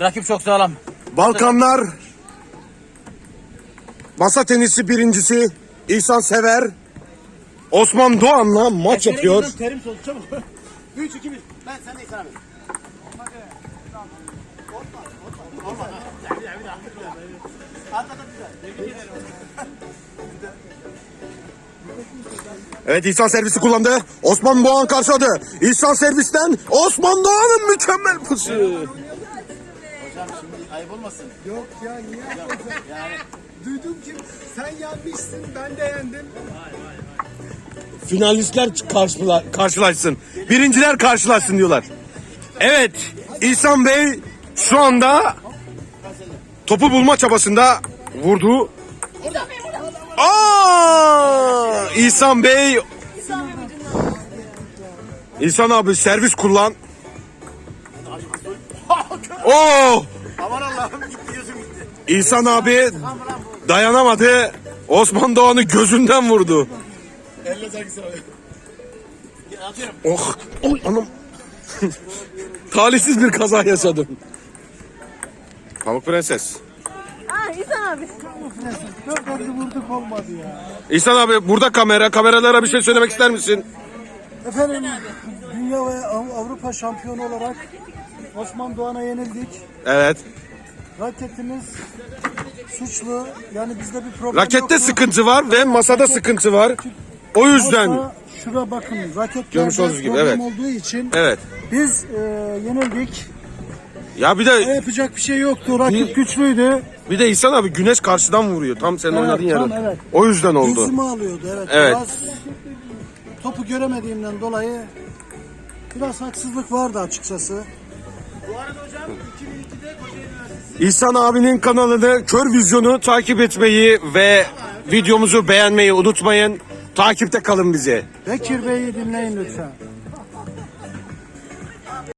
Rakip çok sağlam. Balkanlar masa tenisi birincisi İhsan Sever Osman Doğan'la maç yapıyor. Terim soğuk çabuk. 3 2 1. Ben sen de İhsan abi. Evet İhsan servisi kullandı. Osman Doğan karşıladı. İhsan servisten Osman Doğan'ın mükemmel pası. Hocam şimdi ayıp olmasın. Yok ya niye yapıyorsun? Duydum ki sen yenmişsin ben de yendim. Finalistler karşıla, karşılaşsın. Birinciler karşılaşsın diyorlar. Evet İhsan Bey şu anda topu bulma çabasında vurdu. Aa! İhsan Bey İhsan abi servis kullan. Oo! Aman Allah'ım gitti gözüm gitti. İhsan abi dayanamadı. Osman Doğan'ı gözünden vurdu. Elle sanki sana. Atıyorum. Oh, oy anam. Talihsiz bir kaza yaşadım. Pamuk Prenses. Aa İhsan abi. Dört elli vurduk olmadı ya. İhsan abi burada kamera. Kameralara bir şey söylemek ister misin? Efendim dünya ve Av- Avrupa şampiyonu olarak Osman Doğan'a yenildik. Evet. Raketimiz suçlu. Yani bizde bir problem Rakette yoktu. sıkıntı var ve masada sıkıntı var. O yüzden. Masa, şura bakın raketlerde Görmüş olduğunuz gibi, problem evet. olduğu için Evet. biz e, yenildik. Ya bir de Yapacak bir şey yoktu. Rakip güçlüydü. bir de İhsan abi güneş karşıdan vuruyor. Tam senin Evet, oynadığın tam yerden. evet. O yüzden oldu. Gözümü alıyordu evet. Evet. Biraz topu göremediğimden dolayı biraz haksızlık vardı açıkçası. Bu arada hocam 2002'de Kocaeli Üniversitesi İhsan abinin kanalını Kör Vizyon'u takip etmeyi ve videomuzu beğenmeyi unutmayın. Takipte kalın bizi. Bekir Bey'i dinleyin lütfen.